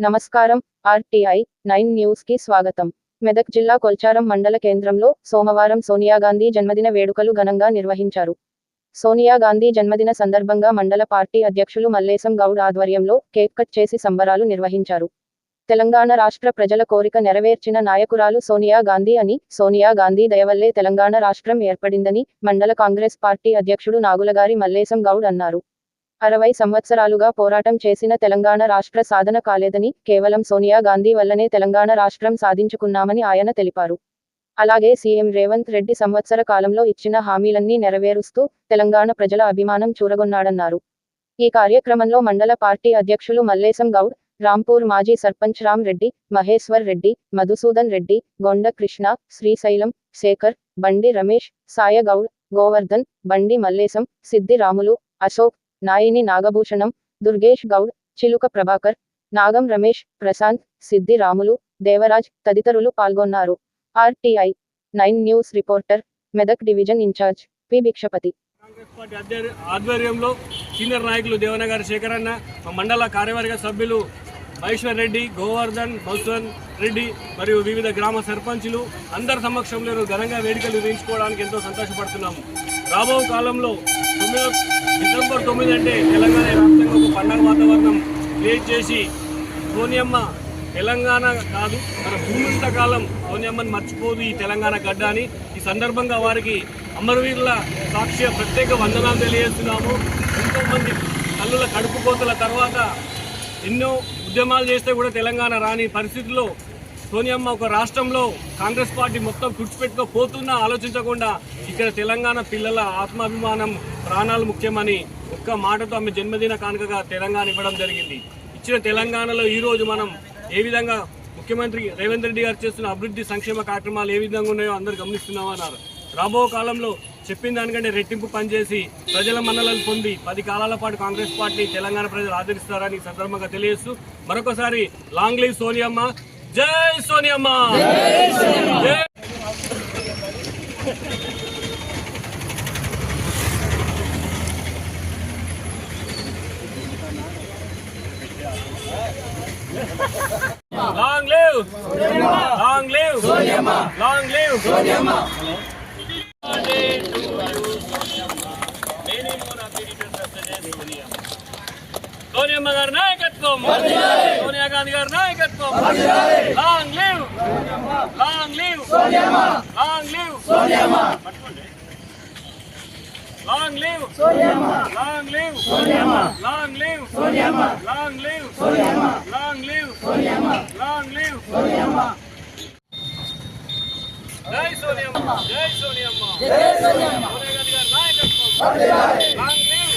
నమస్కారం RTI nine న్యూస్కి స్వాగతం. మెదక్ జిల్లా కొల్చారం మండల కేంద్రంలో సోమవారం సోనియా గాంధీ జన్మదిన వేడుకలు ఘనంగా నిర్వహించారు. సోనియా గాంధీ జన్మదిన సందర్భంగా మండల పార్టీ అధ్యక్షులు మల్లేశం గౌడ్ ఆధ్వర్యంలో కేక్ కట్ చేసి సంబరాలు నిర్వహించారు. తెలంగాణ రాష్ట్ర ప్రజల కోరిక నెరవేర్చిన నాయకురాలు సోనియా గాంధీ అని సోనియా గాంధీ దయవల్లే తెలంగాణ రాష్ట్రం ఏర్పడిందని మండల కాంగ్రెస్ పార్టీ అధ్యక్షుడు నాగులగారి మల్లేశం గౌడ్ అన్నారు. అరవై సంవత్సరాలుగా పోరాటం చేసిన తెలంగాణ రాష్ట్ర సాధన కాలేదని కేవలం సోనియా గాంధీ వల్లనే తెలంగాణ రాష్ట్రం సాధించుకున్నామని ఆయన తెలిపారు. అలాగే సీఎం రేవంత్ రెడ్డి సంవత్సర కాలంలో ఇచ్చిన హామీలన్నీ నెరవేరుస్తూ తెలంగాణ ప్రజల అభిమానం చూరగొన్నాడన్నారు. ఈ కార్యక్రమంలో మండల పార్టీ అధ్యక్షులు మల్లేశం గౌడ్ రాంపూర్ మాజీ సర్పంచ్ రామ్ రెడ్డి మహేశ్వర్ రెడ్డి మధుసూదన్ రెడ్డి గొండ కృష్ణ శ్రీశైలం శేఖర్ బండి రమేష్ సాయగౌడ్ గోవర్ధన్ బండి మల్లేశం సిద్ది రాములు అశోక్ నాయిని నాగభూషణం దుర్గేష్ గౌడ్ చిలుక ప్రభాకర్ నాగం రమేష్ ప్రశాంత్ సిద్ధి రాములు దేవరాజ్ తదితరులు పాల్గొన్నారు. RTI nine news reporter Medak division in-charge P Bhikshapati. Congress party ఆధ్వర్యంలో సీనియర్ నాయకులు దేవనగారి శేఖరన్న మండల కార్యవర్గ సభ్యులు మహేశ్వర్ రెడ్డి గోవర్ధన్ బౌసన్ రెడ్డి మరియు వివిధ గ్రామ సర్పంచులు అందరి సమక్షంలో ఘనంగా వేడుకలు నిర్వహించుకోవడానికి ఎంతో సంతోషపడుతున్నాము. రాబో కాలంలో తొమ్మిదో డిసెంబర్ తొమ్మిది అంటే తెలంగాణ రాష్ట్రంగా ఒక పండగ వాతావరణం క్రియేట్ చేసి సోనియమ్మ తెలంగాణ కాదు మన భూమింత కాలం సోనియమ్మని మర్చిపోదు ఈ తెలంగాణ గడ్డ అని ఈ సందర్భంగా వారికి అమరవీరుల సాక్ష్య ప్రత్యేక వందనాలు తెలియజేస్తున్నాము. ఎంతోమంది కల్లుల కడుపు కోతల తర్వాత ఎన్నో ఉద్యమాలు చేస్తే కూడా తెలంగాణ రాని పరిస్థితుల్లో సోనియమ్మ ఒక రాష్ట్రంలో కాంగ్రెస్ పార్టీ మొత్తం తుడిచిపెట్టుకోపోతున్నా ఆలోచించకుండా ఇక్కడ తెలంగాణ పిల్లల ఆత్మాభిమానం ప్రాణాలు ముఖ్యమని ఒక్క మాటతో ఆమె జన్మదిన కానుకగా తెలంగాణ ఇవ్వడం జరిగింది. ఇచ్చిన తెలంగాణలో ఈ రోజు మనం ఏ విధంగా ముఖ్యమంత్రి రేవంత్ రెడ్డి గారు చేస్తున్న అభివృద్ధి సంక్షేమ కార్యక్రమాలు ఏ విధంగా ఉన్నాయో అందరు గమనిస్తున్నామన్నారు. రాబో కాలంలో చెప్పిన దానికంటే రెట్టింపు పనిచేసి ప్రజల మన్నలను పొంది పది కాలాల పాటు కాంగ్రెస్ పార్టీ తెలంగాణ ప్రజలు ఆదరిస్తారని సందర్భంగా తెలియజేస్తూ మరొకసారి లాంగ్ లీవ్ సోనియమ్మ. జై సోనియమ్మ! జై long live long live long live సోనియమ్మ గారి నాయకత్వం సోనియా గాంధీ గారి నాయకత్వం long live long live సోనియామ్మ long live సోనియామ్మ long live సోనియామ్మ long live సోనియామ్మ long live సోనియామ్మ long live సోనియామ్మ జై సోనియామ్మ జై సోనియామ్మ జై సోనియామ్మ నాయకత్వం లాంగ్ లివ్